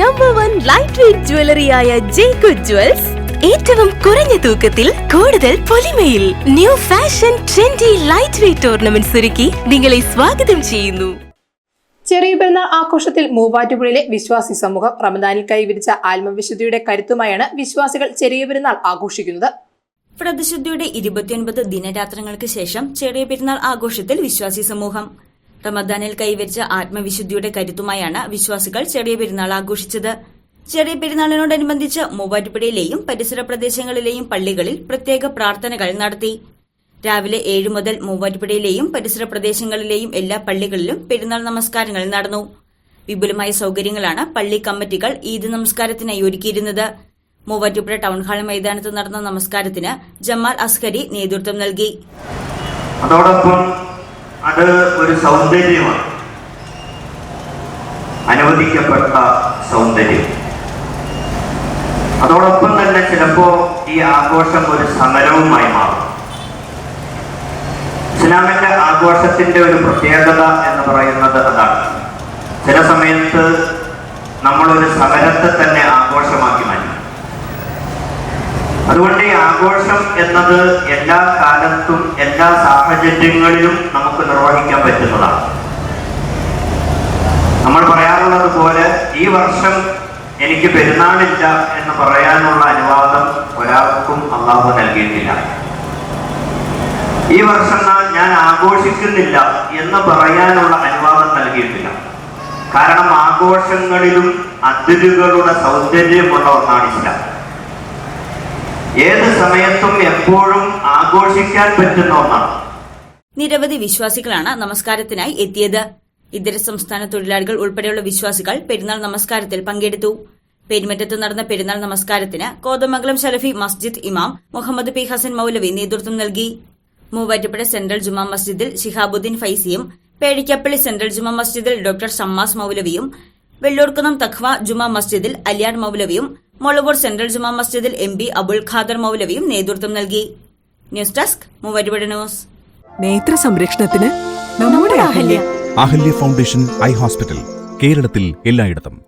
Number one light weight ജ്വല്ലറിയായ ജേക്കു jewels ഏറ്റവും കുറഞ്ഞ തൂക്കത്തിൽ കൂടുതൽ പൊലിമയിൽ new fashion trendy light weight tournament ഒരുക്കി നിങ്ങളെ സ്വാഗതം ചെയ്യുന്നു. ചെറിയ പെരുന്നാൾ ആഘോഷത്തിൽ മൂവാറ്റുപുഴയിലെ വിശ്വാസി സമൂഹം റമദാനിൽ കൈവിരിച്ച ആത്മവിശുദ്ധിയുടെ കരുത്തുമായാണ് വിശ്വാസികൾ ചെറിയ പെരുന്നാൾ ആഘോഷിക്കുന്നത്. വ്രതശുദ്ധിയുടെ ഇരുപത്തിയൊൻപത് ദിനരാത്രങ്ങൾക്ക് ശേഷം ചെറിയ പെരുന്നാൾ ആഘോഷത്തിൽ വിശ്വാസി സമൂഹം റമദാനിൽ കൈവരിച്ച ആത്മവിശുദ്ധിയുടെ കരുത്തുമായാണ് വിശ്വാസികൾ ചെറിയ പെരുന്നാൾ ആഘോഷിച്ചത്. ചെറിയ പെരുന്നാളിനോടനുബന്ധിച്ച് മൂവാറ്റുപുഴയിലെയും പരിസര പ്രദേശങ്ങളിലെയും പള്ളികളിൽ പ്രത്യേക പ്രാർത്ഥനകൾ നടത്തി. രാവിലെ ഏഴ് മുതൽ മൂവാറ്റുപുഴയിലെയും പരിസര പ്രദേശങ്ങളിലെയും എല്ലാ പള്ളികളിലും പെരുന്നാൾ നമസ്കാരങ്ങൾ നടന്നു. വിപുലമായ സൌകര്യങ്ങളാണ് പള്ളി കമ്മിറ്റികൾ ഈദ് നമസ്കാരത്തിനായി ഒരുക്കിയിരുന്നത്. മൂവാറ്റുപുഴ ടൗൺഹാൾ മൈതാനത്ത് നടന്ന നമസ്കാരത്തിന് ജമാൽ അസ്കരി നേതൃത്വം നൽകി. അതോടൊപ്പം അത് ഒരു സൗന്ദര്യമാണ്. അനുവദിക്കപ്പെട്ട സൗന്ദര്യം. അതോടൊപ്പം തന്നെ ചിലപ്പോ ഈ ആഘോഷം ഒരു സമരവുമായി മാറും. ഇസ്ലാമിന്റെ ആഘോഷത്തിന്റെ ഒരു പ്രത്യേകത എന്ന് പറയുന്നത് അതാണ്. ചില സമയത്ത് നമ്മളൊരു സമരത്തെ തന്നെ അതുകൊണ്ട് ഈ ആഘോഷം എന്നത് എല്ലാ കാലത്തും എല്ലാ സാഹചര്യങ്ങളിലും നമുക്ക് നിർവഹിക്കാൻ പറ്റുന്നതാണ്. നമ്മൾ പറയാറുള്ളത് പോലെ ഈ വർഷം എനിക്ക് പെരുന്നാളില്ല എന്ന് പറയാനുള്ള അനുവാദം ഒരാൾക്കും അള്ളാഹു നൽകിയിട്ടില്ല. ഈ വർഷം ഞാൻ ആഘോഷിക്കുന്നില്ല എന്ന് പറയാനുള്ള അനുവാദം നൽകിയിട്ടില്ല. കാരണം ആഘോഷങ്ങളിലും അതിരുകളുടെ സൗന്ദര്യമുള്ള ഒന്നാണ് ഇസ്ലാം. ഏത് സമയത്തും എപ്പോഴും ആഘോഷിക്കാൻ പറ്റുന്ന ഒന്നാണ്. നിരവധി വിശ്വാസികളാണ് നമസ്കാരത്തിനായി എത്തിയത്. ഇതര സംസ്ഥാന തൊഴിലാളികൾ ഉൾപ്പെടെയുള്ള വിശ്വാസികൾ പെരുന്നാൾ നമസ്കാരത്തിൽ പങ്കെടുത്തു. പെരുമറ്റത്ത് നടന്ന പെരുന്നാൾ നമസ്കാരത്തിന് കോതമംഗലം ഷലഫി മസ്ജിദ് ഇമാം മുഹമ്മദ് പി ഹസൻ മൌലവി നേതൃത്വം നൽകി. മൂവാറ്റുപുഴ സെൻട്രൽ ജുമാ മസ്ജിദിൽ ഷിഹാബുദ്ദീൻ ഫൈസിയും പേടിക്കപ്പള്ളി സെൻട്രൽ ജുമാ മസ്ജിദിൽ ഡോക്ടർ ഷമ്മാസ് മൌലവിയും വെള്ളൂർക്കുന്നം തഖ്വ ജുമാ മസ്ജിദിൽ അലിയാർ മൌലവിയും മൊളവൂർ സെൻട്രൽ ജുമാ മസ്ജിദിൽ എം പി അബുൽ ഖാദർ മൌലവിയും നേതൃത്വം നൽകി. News desk news. നേത്ര സംരക്ഷണത്തിന് നമ്മുടെ Ahalya. Ahalya foundation eye hospital കേരളത്തിൽ എല്ലായിടത്തും.